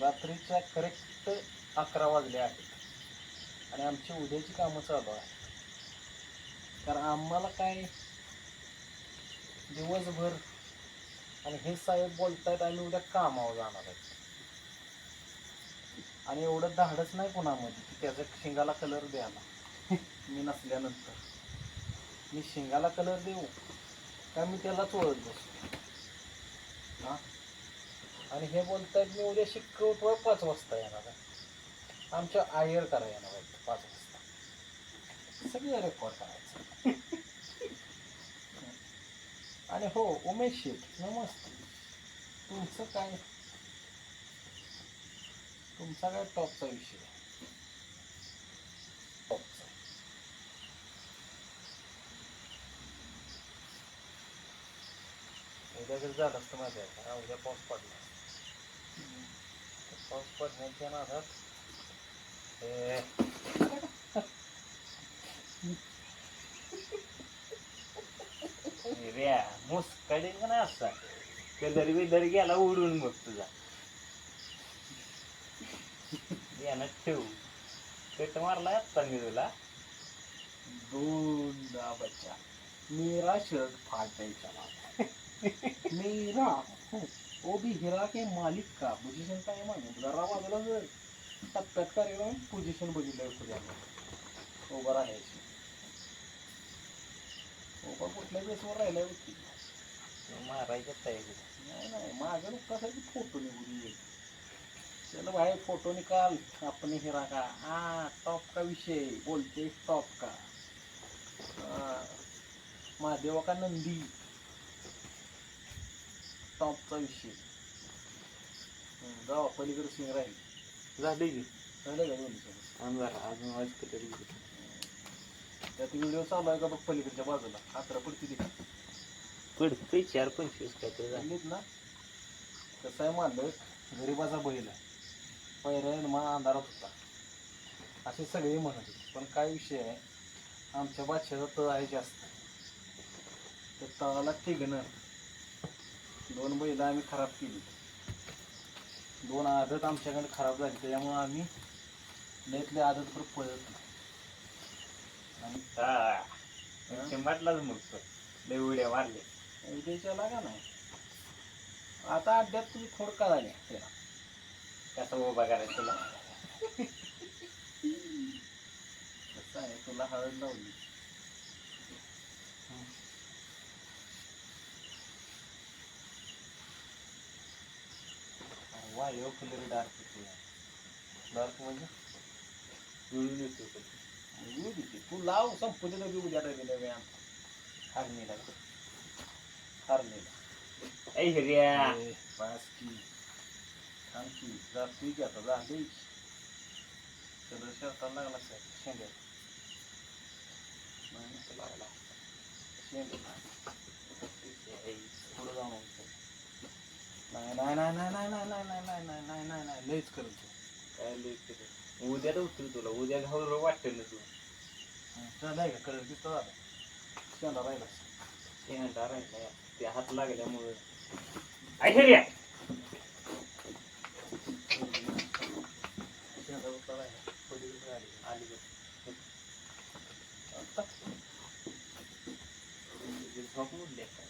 रात्रीच्या करेक्ट अकरा वाजले आहेत. आणि आमची उद्याची कामं चालू आहेत. कारण आम्हाला काय दिवसभर आणि हे साहेब बोलतायत आम्ही उद्या कामावर जाणार आहेत. आणि एवढं धाडच नाही कोणामध्ये की त्याच्या शिंगाला कलर द्यायला. मी नसल्यानंतर. मी शिंगाला कलर देऊ का मी त्यालाच ओळख बसतो हा? आणि हे बोलतात मी उद्या शिकवतो पाच वाजता येणार आहे. आमच्या आयर करा येणार आहेत पाच वाजता. सगळे रेकॉर्ड करायचं. आणि हो उमेश शेठ नमस्ते. तुमचं काय? तुमचा काय टॉपचा विषय टॉपचा उद्या जर झालं असतं माझ्या उद्या पाऊस पडला पाऊस पडण्याच्या नादात हे रे मुस्कडे का नाही असा कलर बिलर गेला उडून मग तुझा यानं ठेवू पेट मारला आत्ता मी तुला दोन बच्चा. मेरा शर्ट फाटायचा मेरा. वो भी हिरा के मालिक का पोझिशन काय मागे जरा बाजूला जर टप्प्यात कार्यक्रम पोझिशन बघितलं पुढे उभं राहायची उभा कुठल्या बेसवर राहिला होती मारायच्या तयारी नाही नाही माझ्या नुकतासाठी फ़ोटो निघून येईल चलो भाई फ़ोटो निकाल अपने हिरा का। हा टॉप का विषय बोलते टॉप का। हा, महादेवा का नंदी। टॉपचा विषय. जाऊ पलीकडे सिंग राहील. झाले की? झालं का दोन्ही अंधार अजून वाजतं तरी त्यात व्हिडिओ चालू आहे का बघ पलीकडच्या बाजूला? अकरा पडती ती पडतंय चार पंचवीस काय तरी झालं. झालीत ना कसं आहे मालक? गरीबाचा बैल आहे. पहिल्या मा अंधारात होता. असे सगळे म्हणत होते. पण काय विषय आहे? आमच्या बादशाचा तळ आहे जास्त. त्या तळाला तिघणं दोन बैल आम्ही खराब केली. दोन आदत आमच्याकडे खराब झाली त्याच्यामुळे आम्ही लयतले आदत पर पळत नाही. आणि चिंबाटलाच मग तो. लय उड्या मारले उद्याच्या लागा नाही आता अड्ड्यात तुम्ही थोडं कळाले त्याला. कसा उभा करायचा तुला? कसं आहे तुला हळद लावली. योग कुठेतरी डार्क येतो डार्क म्हणजे जुळून येतो येऊ देते तू लाव संपत्तीला बी उद्या टाकलेला व्यायाम हार्मीला हार्मीला ऐ हिर्या पास की थांब की जा पी आता जा दे सदर शेवटा लागला सर शेंड्या लागला शेंड्या नाही नाही नाही नाही नाही नाही नाही नाही नाही नाही नाही नाही नाही लयच करतो काय लय केलं. उद्या तर उचल तुला उद्या घावर वाटेल ना तू झालं आहे का कलर दिसतो झाला शेंडा राहिला शेंडा राहिला ते हात लागल्यामुळं ऐ हिर्या शेंडा राहिला पलीकडे आली आली बघ. आता तुझी झोप मोडली आता.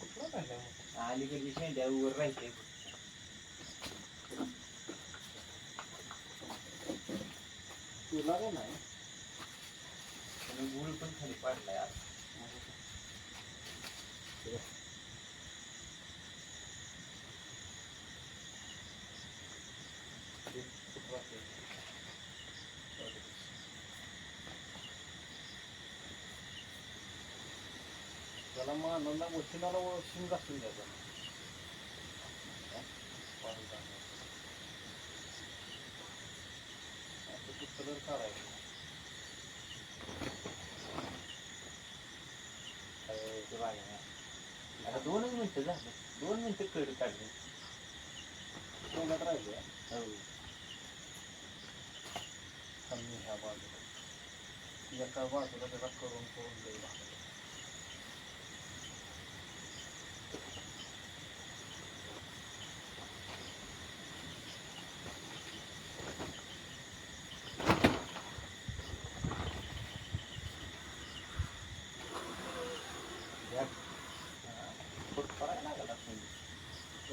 कुठला राहिला मग? अलीकडची शेंड्या वर राहते तुला का नाही आणि गुळ पण खाली पाडलाय आज. त्याला मानवला वशिलाला ओळखून घासून द्यायचा कलर काढायचा. काय आता दोनच मिनिटं झालं. दोन मिनिटं कड काढली. तोंडात राहिले हो. कमी ह्या बाजूला. एका बाजूला त्याला करून करून लई भागलं. फुट करायला लागला असेल. झाले आता कोकणात आहे एवढा शिल्लक आणि तिथून वर येते. हे खूप करायला लागलं. कळलं नाही?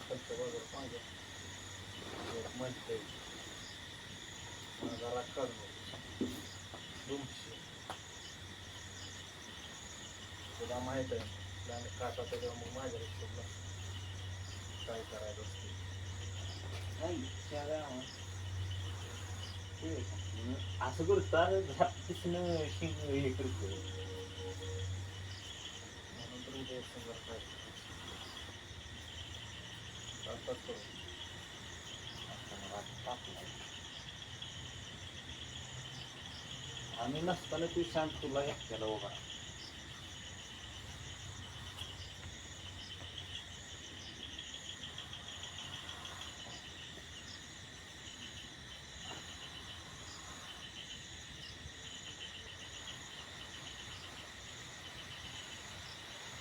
खालचं वगैरे एवढा एक जरा कळलं. दोनशे. तुला माहीत आहे काटा त्याच्यावर मग माझ्या हिशोबला काय करायचं असते. नाही, असं करतो अरे झापतीसनं शिंग हे करतो. चालतात आम्ही नसताना तू शांत तुला एकट्याला उभा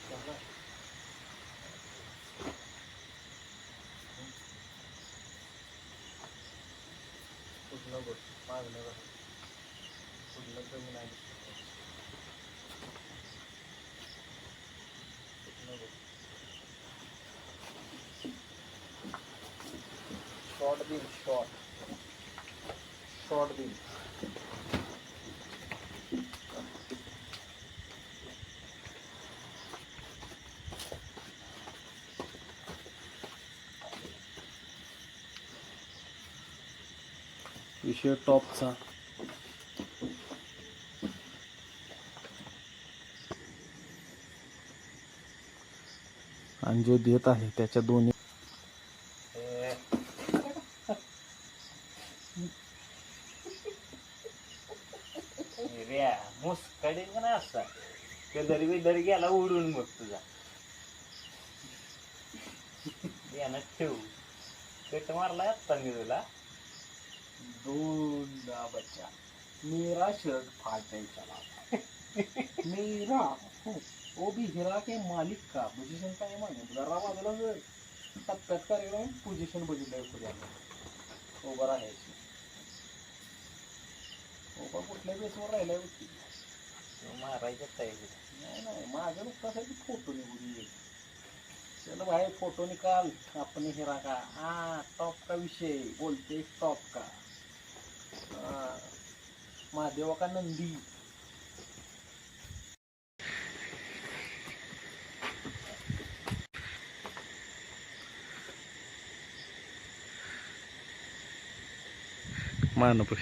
झालं? कुठलं बघ मागणं बघ कुठलं कमी नाही कुठलं बघ शॉर्ट बिन शॉर्ट शॉर्ट बिन विषय टॉपचा. आणि जो देत आहे त्याच्या दोन्ही दरवी दर गेला उडून मग तुझा. यानं ठेवू. पेट मारला आत्ता मी तुला. दोन बच्चा। मेरा शर्ट फाटने चला था। मेरा? हो, वो भी हिरा के मालिक का पोझिशन काय आहे मागे जरा बाजूला जर टप्प्यात कार्यक्रम पोझिशन बघितलंय पुढे उभं राहायची उभा कुठल्या बेसवर राहिलाय व्यक्ती मारायचं तयारी नाही नाही माझ्या नुकतासाठी फ़ोटो निघून येईल चलो भाई फ़ोटो निकाल अपने हिरा का। हा टॉप का विषय बोलते टॉप का। हाँ, महादेवा का नंदी मानपुष